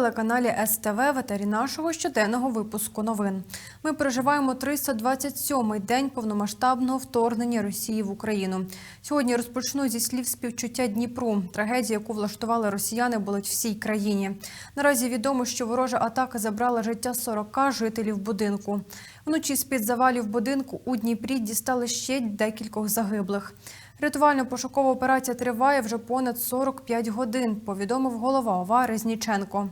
Телеканалі СТВ в етері нашого щоденного випуску новин. Ми переживаємо 327-й день повномасштабного вторгнення Росії в Україну. Сьогодні розпочну зі слів співчуття Дніпру. Трагедія, яку влаштували росіяни, болить всій країні. Наразі відомо, що ворожа атака забрала життя 40 жителів будинку. Вночі з під завалів будинку у Дніпрі дістали ще декількох загиблих. Рятувально-пошукова операція триває вже понад 45 годин, повідомив голова ОВА Резніченко.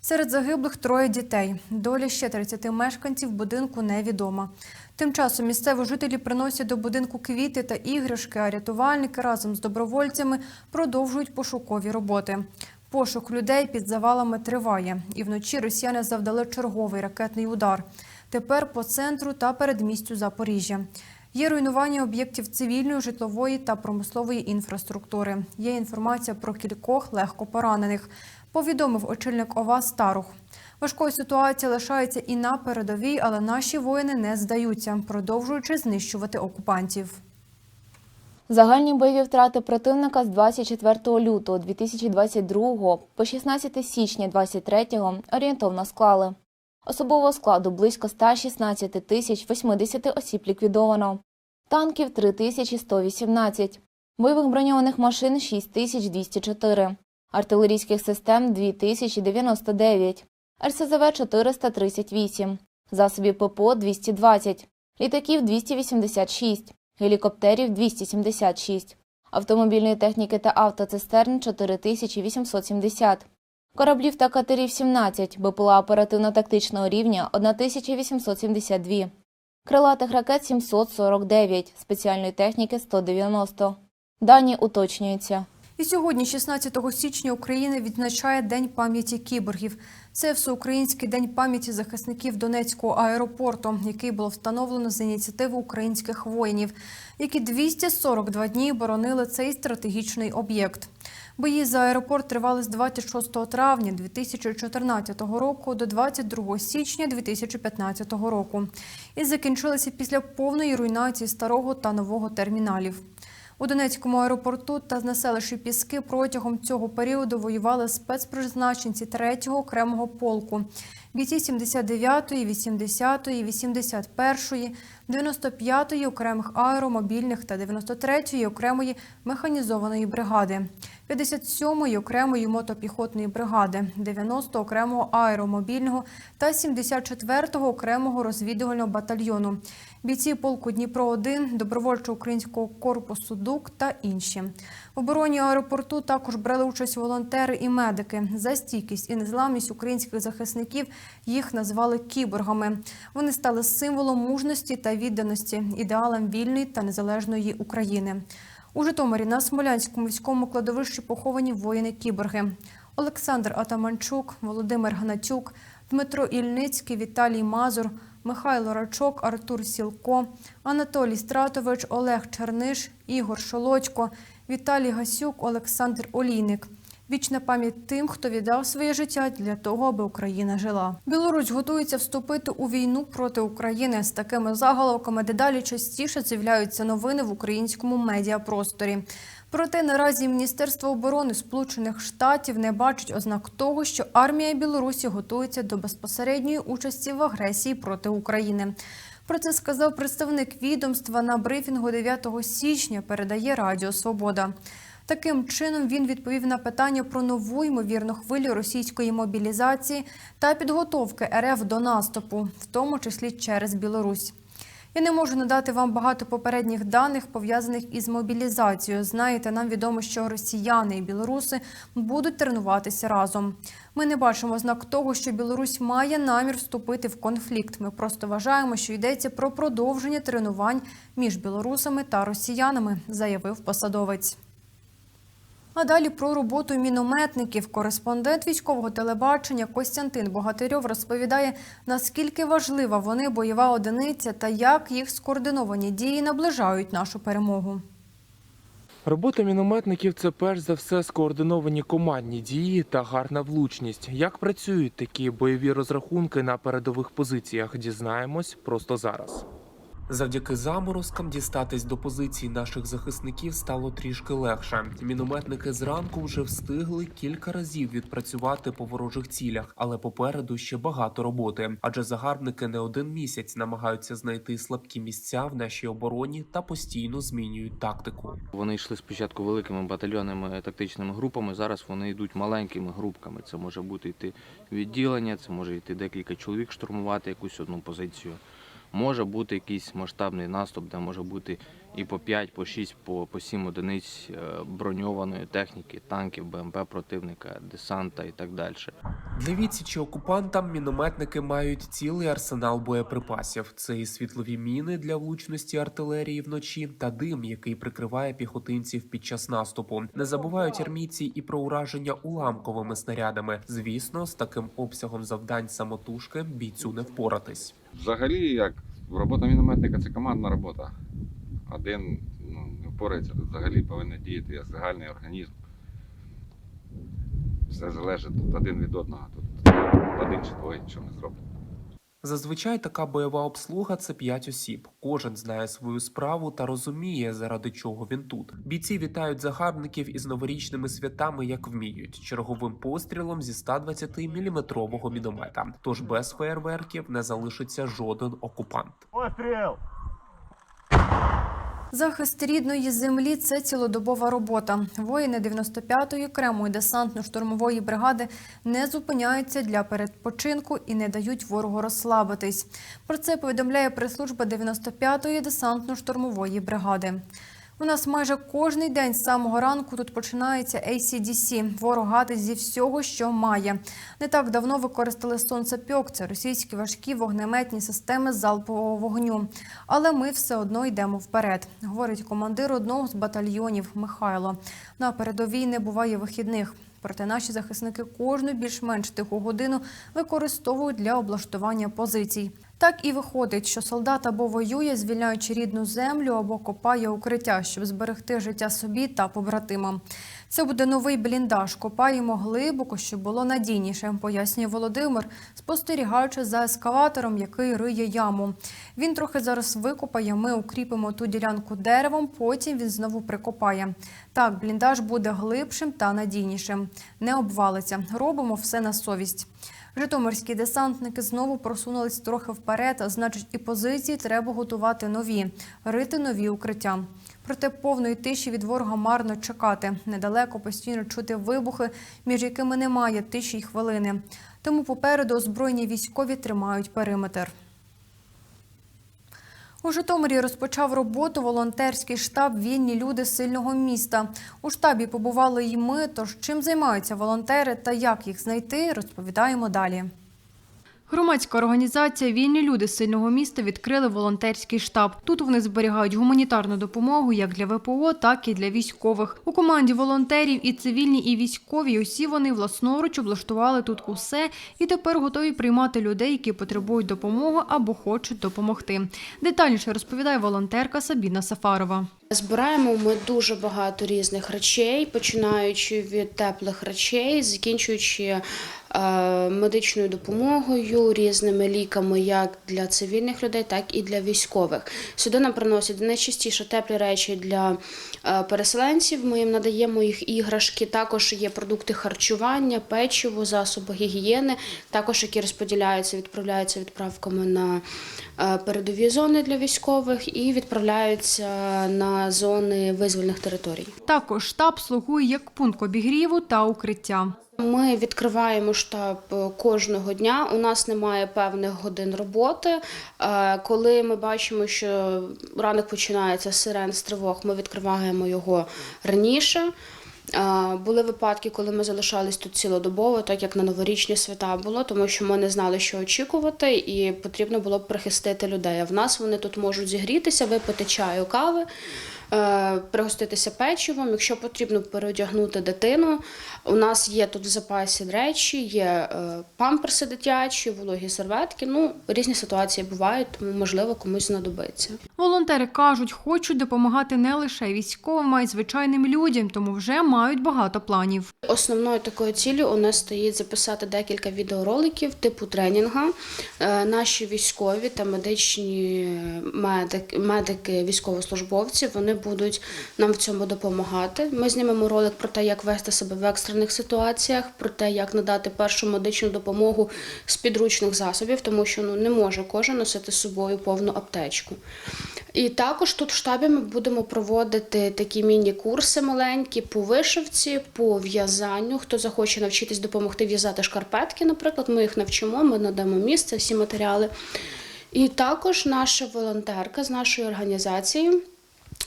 Серед загиблих троє дітей. Доля ще 30 мешканців будинку невідома. Тим часом місцеві жителі приносять до будинку квіти та іграшки, а рятувальники разом з добровольцями продовжують пошукові роботи. Пошук людей під завалами триває, і вночі росіяни завдали черговий ракетний удар. Тепер по центру та передмістю Запоріжжя. Є руйнування об'єктів цивільної, житлової та промислової інфраструктури. Є інформація про кількох легко поранених. Повідомив очільник ОВА Старух. Важкою ситуація лишається і на передовій, але наші воїни не здаються, продовжуючи знищувати окупантів. Загальні бойові втрати противника з 24 лютого 2022 по 16 січня 2023 орієнтовно склали. Особового складу близько 116 тисяч 80 осіб ліквідовано, танків 3118, бойових броньованих машин 6204, артилерійських систем 2099, РСЗВ 438, засобів ППО 220, літаків 286, гелікоптерів 276, автомобільної техніки та автоцистерн 4870, кораблів та катерів 17, БПЛА оперативно-тактичного рівня 1872, крилатих ракет 749, спеціальної техніки 190. Дані уточнюються. І сьогодні, 16 січня, Україна відзначає День пам'яті кіборгів. Це всеукраїнський день пам'яті захисників Донецького аеропорту, який було встановлено з ініціативи українських воїнів, які 242 дні боронили цей стратегічний об'єкт. Бої за аеропорт тривали з 26 травня 2014 року до 22 січня 2015 року і закінчилися після повної руйнації старого та нового терміналів. У Донецькому аеропорту та на селищі Піски протягом цього періоду воювали спецпризначенці 3-го окремого полку, бійці 79-ї, 80-ї, 81-ї, 95-ї окремих аеромобільних та 93-ї окремої механізованої бригади, 57-ї окремої мотопіхотної бригади, 90-го окремого аеромобільного та 74-го окремого розвідувального батальйону, бійці полку Дніпро-1, добровольчо-українського корпусу ДУК та інші. В обороні аеропорту також брали участь волонтери і медики. За стійкість і незламність українських захисників їх назвали кіборгами. Вони стали символом мужності та відданості, ідеалам вільної та незалежної України. У Житомирі на Смолянському військовому кладовищі поховані воїни-кіборги. Олександр Атаманчук, Володимир Гнатюк, Дмитро Ільницький, Віталій Мазур, Михайло Рачок, Артур Сілко, Анатолій Стратович, Олег Черниш, Ігор Шолодько, Віталій Гасюк, Олександр Олійник. Вічна пам'ять тим, хто віддав своє життя для того, аби Україна жила. Білорусь готується вступити у війну проти України. З такими заголовками дедалі частіше з'являються новини в українському медіапросторі. Проте наразі Міністерство оборони Сполучених Штатів не бачить ознак того, що армія Білорусі готується до безпосередньої участі в агресії проти України. Про це сказав представник відомства на брифінгу 9 січня. Передає Радіо Свобода. Таким чином він відповів на питання про нову ймовірну хвилю російської мобілізації та підготовки РФ до наступу, в тому числі через Білорусь. Я не можу надати вам багато попередніх даних, пов'язаних із мобілізацією. Знаєте, нам відомо, що росіяни і білоруси будуть тренуватися разом. Ми не бачимо знак того, що Білорусь має намір вступити в конфлікт. Ми просто вважаємо, що йдеться про продовження тренувань між білорусами та росіянами, заявив посадовець. А далі про роботу мінометників. Кореспондент військового телебачення Костянтин Богатирьов розповідає, наскільки важлива вони бойова одиниця та як їх скоординовані дії наближають нашу перемогу. Робота мінометників це перш за все скоординовані командні дії та гарна влучність. Як працюють такі бойові розрахунки на передових позиціях, дізнаємось просто зараз. Завдяки заморозкам дістатись до позицій наших захисників стало трішки легше. Мінометники зранку вже встигли кілька разів відпрацювати по ворожих цілях, але попереду ще багато роботи. Адже загарбники не один місяць намагаються знайти слабкі місця в нашій обороні та постійно змінюють тактику. Вони йшли спочатку великими батальйонними тактичними групами. Зараз вони йдуть маленькими групками. Це може бути йти відділення, це може йти декілька чоловік штурмувати якусь одну позицію. Може бути якийсь масштабний наступ, де може бути і по 5, по 6, по, по 7 одиниць е, броньованої техніки, танків, БМП противника, десанта і так далі. Для відсічі окупантам мінометники мають цілий арсенал боєприпасів. Це і світлові міни для влучності артилерії вночі та дим, який прикриває піхотинців під час наступу. Не забувають армійці і про ураження уламковими снарядами. Звісно, з таким обсягом завдань самотужки бійцю не впоратись. Взагалі, як робота мінометника це командна робота. Один ну, не впорається, тут взагалі повинен діяти як загальний організм. Все залежить тут один від одного. Тут один чи двоє нічого не зробить. Зазвичай така бойова обслуга це п'ять осіб. Кожен знає свою справу та розуміє, заради чого він тут. Бійці вітають загарбників із новорічними святами, як вміють, черговим пострілом зі 120-мм міномета. Тож без феєрверків не залишиться жоден окупант. Постріл! Захист рідної землі це цілодобова робота. Воїни 95-ї окремої десантно-штурмової бригади не зупиняються для передпочинку і не дають ворогу розслабитись. Про це повідомляє прес-служба 95-ї десантно-штурмової бригади. У нас майже кожний день з самого ранку тут починається ACDC. Ворог гатить зі всього, що має. Не так давно використали сонцепьок. Це російські важкі вогнеметні системи залпового вогню. Але ми все одно йдемо вперед, говорить командир одного з батальйонів Михайло. На передовій не буває вихідних. Проте наші захисники кожну більш-менш тиху годину використовують для облаштування позицій. Так і виходить, що солдат або воює, звільняючи рідну землю, або копає укриття, щоб зберегти життя собі та побратимам. Це буде новий бліндаж. Копаємо глибоко, щоб було надійніше, пояснює Володимир, спостерігаючи за ескаватором, який риє яму. Він трохи зараз викопає. Ми укріпимо ту ділянку деревом, потім він знову прикопає. Так, бліндаж буде глибшим та надійнішим. Не обвалиться. Робимо все на совість. Житомирські десантники знову просунулись трохи вперед, значить, і позиції треба готувати нові, рити нові укриття. Проте повної тиші від ворога марно чекати. Недалеко постійно чути вибухи, між якими немає тиші й хвилини. Тому попереду озброєні військові тримають периметр. У Житомирі розпочав роботу волонтерський штаб Вільні люди сильного міста. У штабі побували й ми. Тож чим займаються волонтери та як їх знайти, розповідаємо далі. Громадська організація Вільні люди сильного міста відкрили волонтерський штаб. Тут вони зберігають гуманітарну допомогу як для ВПО, так і для військових. У команді волонтерів і цивільні, і військові. Усі вони власноруч облаштували тут усе і тепер готові приймати людей, які потребують допомоги або хочуть допомогти. Детальніше розповідає волонтерка Сабіна Сафарова. Збираємо ми дуже багато різних речей, починаючи від теплих речей, закінчуючи медичною допомогою, різними ліками, як для цивільних людей, так і для військових. Сюди нам приносять найчастіше теплі речі для е, переселенців. Ми їм надаємо їх іграшки. Також є продукти харчування, печиво, засоби гігієни, також які розподіляються, відправляються відправками на е, передові зони для військових і відправляються на зони визвольних територій. Також штаб слугує як пункт обігріву та укриття. Ми відкриваємо штаб е, кожного дня. У нас немає певних годин роботи. Е, Коли ми бачимо, що ранок починається сирен з тривог, ми відкриваємо його раніше. Е, Були випадки, коли ми залишались тут цілодобово, так як на новорічні свята було, тому що ми не знали, що очікувати, і потрібно було б прихистити людей. А в нас вони тут можуть зігрітися, випити чаю, кави. Е, пригоститися печивом. Якщо потрібно переодягнути дитину, у нас є тут в запасі речі, є е, памперси дитячі, вологі серветки. Ну, різні ситуації бувають, тому можливо комусь знадобиться. Волонтери кажуть, хочуть допомагати не лише військовим, а й звичайним людям, тому вже мають багато планів. Основною такою ціллю у нас стоїть записати декілька відеороликів типу тренінга. Е, Наші військові та медичні медики, медики, військовослужбовці вони будуть нам в цьому допомагати. Ми знімемо ролик про те, як вести себе в екстрених ситуаціях, про те, як надати першу медичну допомогу з підручних засобів, тому що ну не може кожен носити з собою повну аптечку. І також тут в штабі ми будемо проводити такі міні-курси маленькі по вишивці, по в'язанню. Хто захоче навчитись допомогти в'язати шкарпетки, наприклад, ми їх навчимо, ми надамо місце, всі матеріали. І також наша волонтерка з нашої організації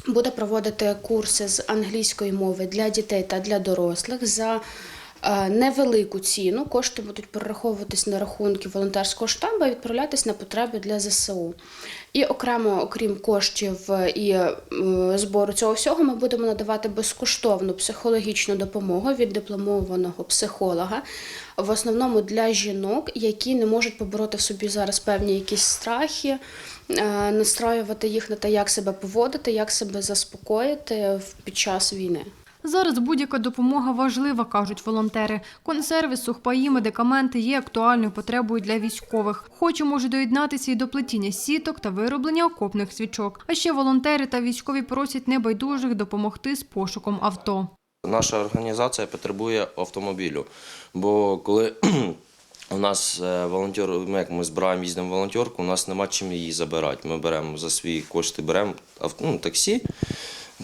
буде проводити курси з англійської мови для дітей та для дорослих за е, невелику ціну. Кошти будуть перераховуватись на рахунки волонтерського штабу і відправлятись на потреби для ЗСУ. І окремо, окрім коштів і е, збору цього всього, ми будемо надавати безкоштовну психологічну допомогу від дипломованого психолога, в основному для жінок, які не можуть побороти в собі зараз певні якісь страхи, е, настраювати їх на те, як себе поводити, як себе заспокоїти в- під час війни. Зараз будь-яка допомога важлива, кажуть волонтери. Консерви, сухпаї, медикаменти є актуальною потребою для військових. Хоче може доєднатися і до плетіння сіток та вироблення окопних свічок. А ще волонтери та військові просять небайдужих допомогти з пошуком авто. Наша організація потребує автомобілю, бо коли у нас е, волонтер, ми як ми збираємо, їздимо волонтерку, у нас нема чим її забирати. Ми беремо за свої кошти, беремо ну, таксі,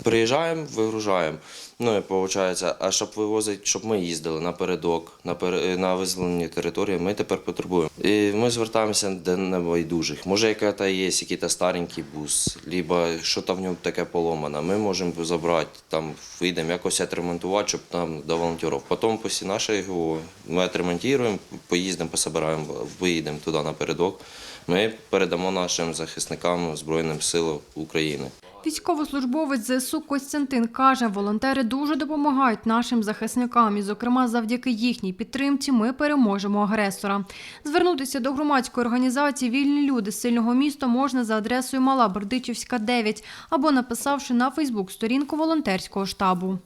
приїжджаємо, вигружаємо. Ну і виходить, а щоб вивозити, щоб ми їздили напередок, на, пере- на визволені території, ми тепер потребуємо. І ми звертаємося до небайдужих. Може, яка-то є, який-то старенький бус, либо що там в ньому таке поломане. Ми можемо забрати, там вийдемо, якось відремонтувати, щоб там до волонтерів. Потім після нашої ГО ми відремонтуємо, поїздимо, пособираємо, виїдемо туди напередок. Ми передамо нашим захисникам Збройним силам України. Військовослужбовець ЗСУ Костянтин каже, волонтери дуже допомагають нашим захисникам, і, зокрема, завдяки їхній підтримці ми переможемо агресора. Звернутися до громадської організації Вільні люди з сильного міста можна за адресою Мала Бердичівська, 9 або написавши на Фейсбук сторінку волонтерського штабу.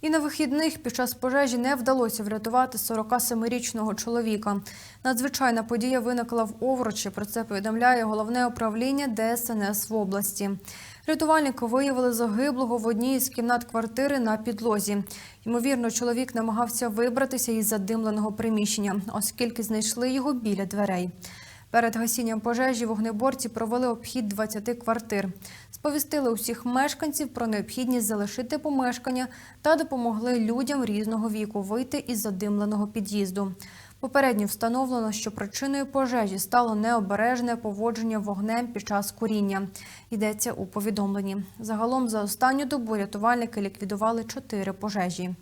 І на вихідних під час пожежі не вдалося врятувати 47-річного чоловіка. Надзвичайна подія виникла в Овручі. Про це повідомляє головне управління ДСНС в області. Рятувальники виявили загиблого в одній із кімнат квартири на підлозі. Ймовірно, чоловік намагався вибратися із задимленого приміщення, оскільки знайшли його біля дверей. Перед гасінням пожежі вогнеборці провели обхід 20 квартир. Сповістили усіх мешканців про необхідність залишити помешкання та допомогли людям різного віку вийти із задимленого під'їзду. Попередньо встановлено, що причиною пожежі стало необережне поводження вогнем під час куріння. Йдеться у повідомленні. Загалом за останню добу рятувальники ліквідували чотири пожежі.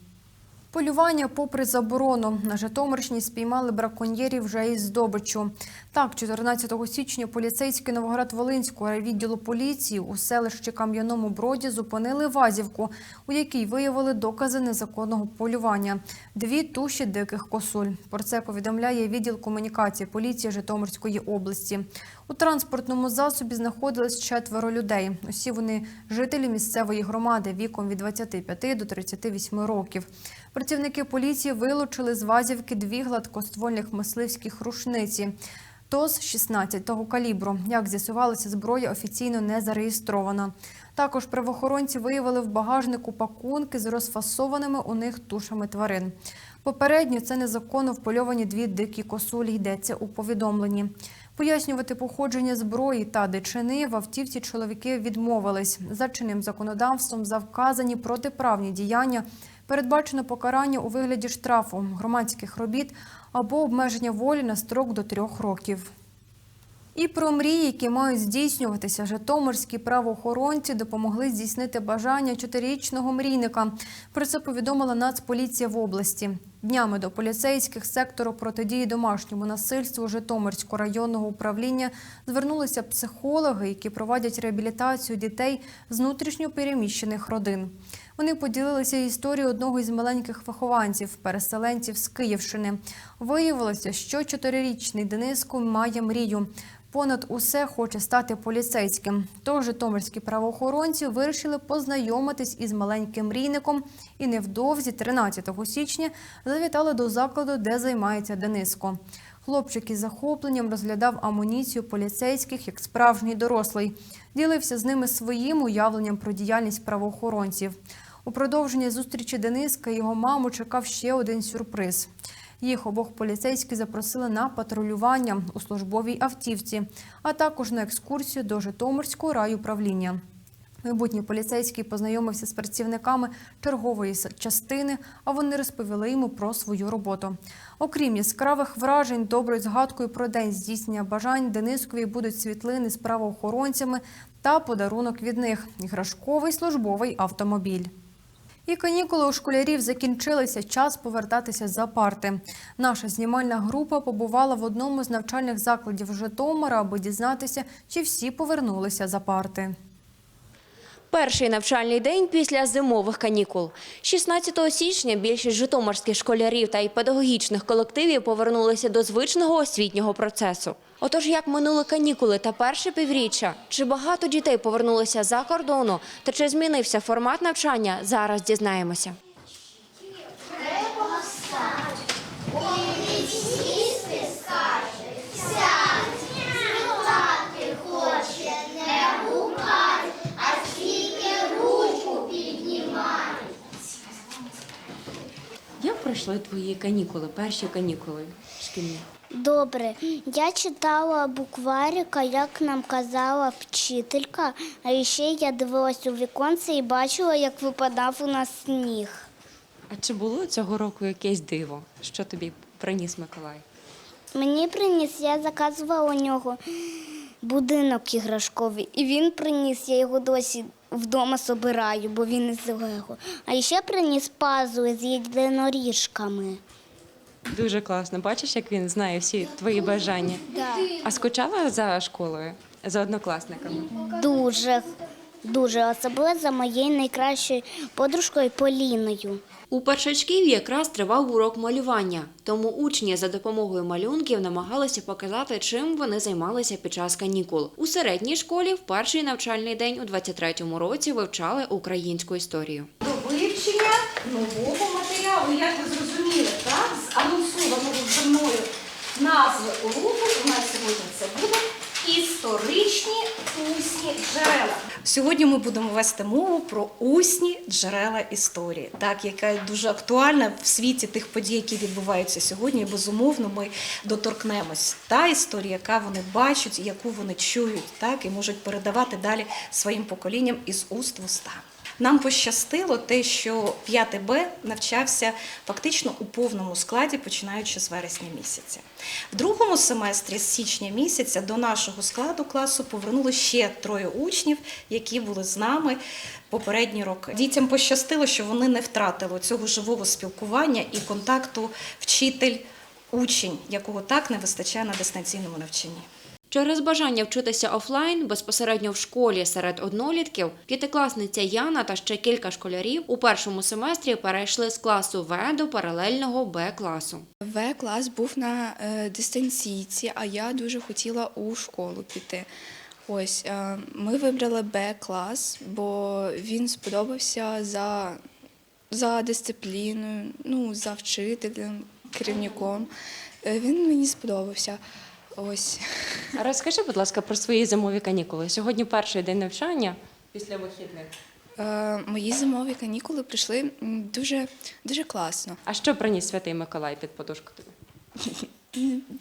Полювання попри заборону. На Житомирщині спіймали браконьєрів вже із здобиччю. Так, 14 січня поліцейські Новоград-Волинського райвідділу поліції у селищі Кам'яному Броді зупинили вазівку, у якій виявили докази незаконного полювання. Дві туші диких косуль. Про це повідомляє відділ комунікації поліції Житомирської області. У транспортному засобі знаходились четверо людей. Усі вони жителі місцевої громади віком від 25 до 38 років. Працівники поліції вилучили з вазівки дві гладкоствольних мисливських рушниці. ТОЗ 16-го калібру. Як з'ясувалося, зброя офіційно не зареєстрована. Також правоохоронці виявили в багажнику пакунки з розфасованими у них тушами тварин. Попередньо це незаконно впольовані дві дикі косулі, йдеться у повідомленні. Пояснювати походження зброї та дичини в автівці чоловіки відмовились. За чинним законодавством за вказані протиправні діяння передбачено покарання у вигляді штрафу, громадських робіт або обмеження волі на строк до трьох років. І про мрії, які мають здійснюватися, житомирські правоохоронці допомогли здійснити бажання чотирирічного мрійника. Про це повідомила Нацполіція в області. Днями до поліцейських сектору протидії домашньому насильству Житомирського районного управління звернулися психологи, які проводять реабілітацію дітей з внутрішньо переміщених родин. Вони поділилися історією одного із маленьких вихованців, переселенців з Київщини. Виявилося, що чотирирічний Дениско має мрію. Понад усе хоче стати поліцейським. Тож житомирські правоохоронці вирішили познайомитись із маленьким мрійником і невдовзі, 13 січня, завітали до закладу, де займається Дениско. Хлопчик із захопленням розглядав амуніцію поліцейських як справжній дорослий. Ділився з ними своїм уявленням про діяльність правоохоронців. У продовження зустрічі Дениска його маму чекав ще один сюрприз. Їх обох поліцейські запросили на патрулювання у службовій автівці, а також на екскурсію до Житомирського райуправління. Майбутній поліцейський познайомився з працівниками чергової частини, а вони розповіли йому про свою роботу. Окрім яскравих вражень, доброю згадкою про день здійснення бажань Денискові будуть світлини з правоохоронцями та подарунок від них іграшковий службовий автомобіль. І канікули у школярів закінчилися. Час повертатися за парти. Наша знімальна група побувала в одному з навчальних закладів Житомира, аби дізнатися, чи всі повернулися за парти. Перший навчальний день після зимових канікул. 16 січня більшість житомирських школярів та й педагогічних колективів повернулися до звичного освітнього процесу. Отож, як минули канікули та перше півріччя, чи багато дітей повернулися за кордону, та чи змінився формат навчання, зараз дізнаємося. Як пройшли твої канікули, перші канікули шкільні? Добре, я читала букварика, як нам казала вчителька, а ще я дивилась у віконце і бачила, як випадав у нас сніг. А чи було цього року якесь диво? Що тобі приніс Миколай? Мені приніс, я заказувала у нього будинок іграшковий, і він приніс, я його досі вдома собираю, бо він із Лего. А ще приніс пазли з єдиноріжками. Дуже класно. Бачиш, як він знає всі твої бажання. А скучала за школою, за однокласниками? Дуже, дуже особливо за моєю найкращою подружкою Поліною. У першачків якраз тривав урок малювання, тому учні за допомогою малюнків намагалися показати, чим вони займалися під час канікул. У середній школі в перший навчальний день у 23-му році вивчали українську історію. до вивчення нового матеріалу. Як ви зрозуміли, так? Вже назви уроку у нас сьогодні це буде історичні усні джерела. Сьогодні ми будемо вести мову про усні джерела історії, так яка дуже актуальна в світі тих подій, які відбуваються сьогодні. Безумовно ми доторкнемось. Та історія, яка вони бачать, яку вони чують, так і можуть передавати далі своїм поколінням із уст в уста. Нам пощастило те, що 5 Б навчався фактично у повному складі, починаючи з вересня місяця. В другому семестрі з січня місяця до нашого складу класу повернули ще троє учнів, які були з нами попередні роки. Дітям пощастило, що вони не втратили цього живого спілкування і контакту вчитель-учень, якого так не вистачає на дистанційному навчанні. Через бажання вчитися офлайн безпосередньо в школі серед однолітків, п'ятикласниця Яна та ще кілька школярів у першому семестрі перейшли з класу В до паралельного Б класу. В клас був на е, дистанційці, а я дуже хотіла у школу піти. Ось е, ми вибрали Б клас, бо він сподобався за, за дисципліною, ну, за вчителем, керівником. Е, він мені сподобався. Ось. Розкажи, будь ласка, про свої зимові канікули. Сьогодні перший день навчання після вихідних. Е, мої зимові канікули прийшли дуже, дуже класно. А що приніс святий Миколай під подушку тобі?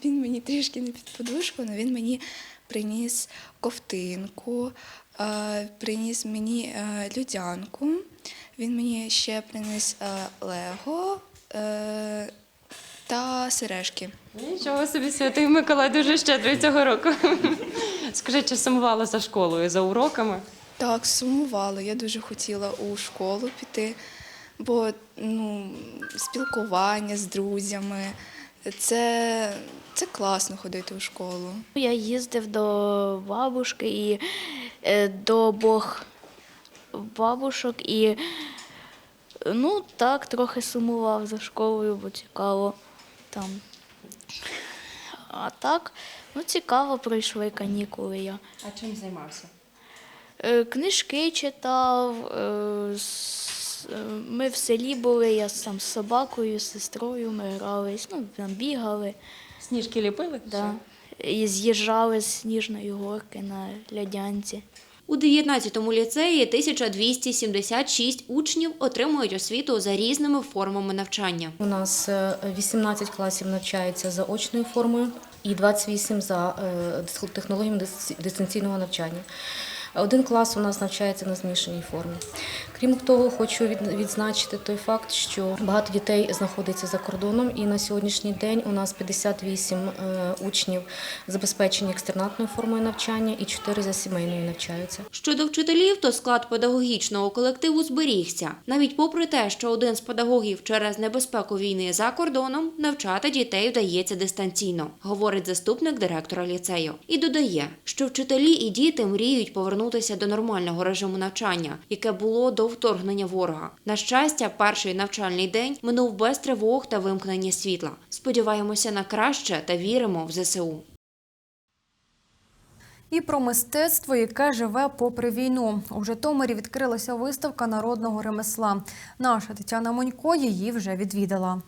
Він мені трішки не під подушку, але він мені приніс ковтинку, е, приніс мені е, людянку, він мені ще приніс е, лего е, та сережки. Нічого собі, святий Миколай дуже щедрий цього року. Скажи, чи сумувала за школою, за уроками? Так, сумувала. Я дуже хотіла у школу піти. бо ну, спілкування з друзями це, це класно ходити у школу. Я їздив до бабушки і е, до обох бабушок і ну так, трохи сумував за школою, бо цікаво там. А так, ну цікаво пройшли канікули я. А чим займався? Е, Книжки читав, е, е, ми в селі були, я сам з собакою, з сестрою ми грались, ну, там бігали. Сніжки ліпили? Да. І з'їжджали з сніжної горки на льодянці. У 19-му ліцеї 1276 учнів отримують освіту за різними формами навчання. У нас е, 18 класів навчається за очною формою і 28 за е, технологіями дистанційного навчання. Один клас у нас навчається на змішаній формі. Крім того, хочу від- відзначити той факт, що багато дітей знаходиться за кордоном, і на сьогоднішній день у нас 58 е, учнів забезпечені екстернатною формою навчання і 4 за сімейною навчаються. Щодо вчителів, то склад педагогічного колективу зберігся. Навіть попри те, що один з педагогів через небезпеку війни за кордоном навчати дітей вдається дистанційно, говорить заступник директора ліцею. І додає, що вчителі і діти мріють повернутися до нормального режиму навчання, яке було до вторгнення ворога. На щастя, перший навчальний день минув без тривог та вимкнення світла. Сподіваємося на краще та віримо в ЗСУ. І про мистецтво, яке живе попри війну. У Житомирі відкрилася виставка народного ремесла. Наша Тетяна Монько її вже відвідала.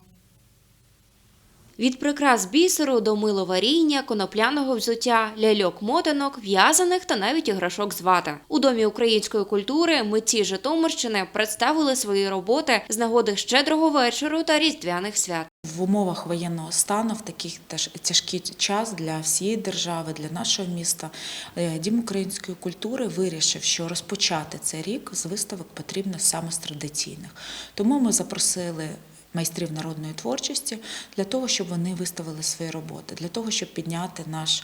Від прикрас бісеру до миловаріння, конопляного взуття, ляльок-мотанок, в'язаних та навіть іграшок з вата. У домі української культури митці Житомирщини представили свої роботи з нагоди щедрого вечору та різдвяних свят. В умовах воєнного стану, в такий теж тяжкий час для всієї держави, для нашого міста, е, Дім української культури вирішив, що розпочати цей рік з виставок потрібно саме з традиційних. Тому ми запросили. Майстрів народної творчості для того, щоб вони виставили свої роботи, для того, щоб підняти наш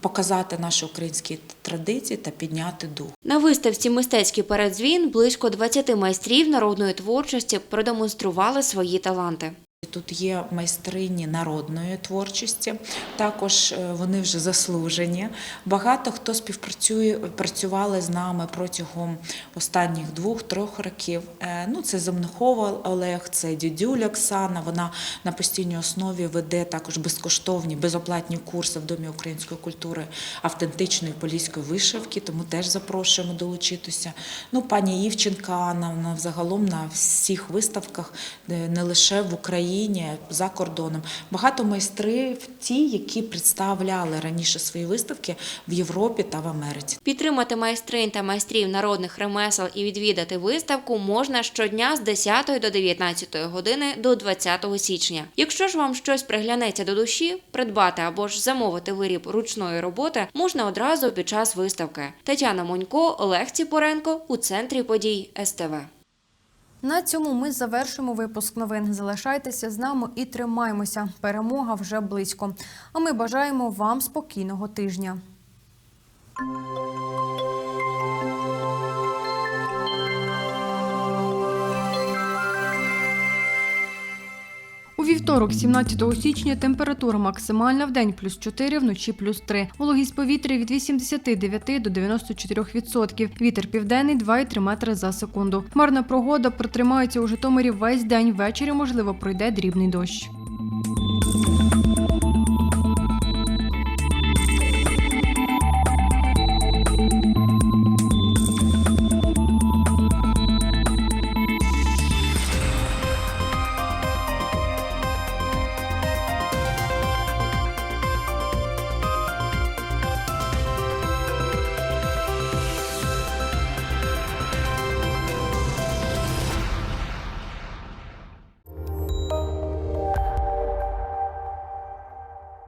показати наші українські традиції та підняти дух. На виставці Мистецький передзвін близько 20 майстрів народної творчості продемонстрували свої таланти. Тут є майстрині народної творчості, також е, вони вже заслужені. Багато хто співпрацює працювали з нами протягом останніх двох-трьох років. Е, Ну, це Земнихова Олег, це Дідюля Оксана. Вона на постійній основі веде також безкоштовні, безоплатні курси в Домі української культури автентичної поліської вишивки, тому теж запрошуємо долучитися. Ну, пані Івченка вона взагалом на всіх виставках, е, не лише в Україні, за кордоном. Багато майстрів ті, які представляли раніше свої виставки в Європі та в Америці. Підтримати майстринь та майстрів народних ремесел і відвідати виставку можна щодня з 10 до 19 години до 20 січня. Якщо ж вам щось приглянеться до душі, придбати або ж замовити виріб ручної роботи можна одразу під час виставки. Тетяна Монько, Олег Ціпоренко у центрі подій СТВ. На цьому ми завершимо випуск новин. Залишайтеся з нами і тримаймося. Перемога вже близько. А ми бажаємо вам спокійного тижня. У вівторок, 17 січня, температура максимальна в день плюс 4, вночі плюс 3. Вологість повітря від 89 до 94 відсотків. Вітер південний 2,3 метри за секунду. Хмарна прогода протримається у Житомирі весь день. Ввечері, можливо, пройде дрібний дощ.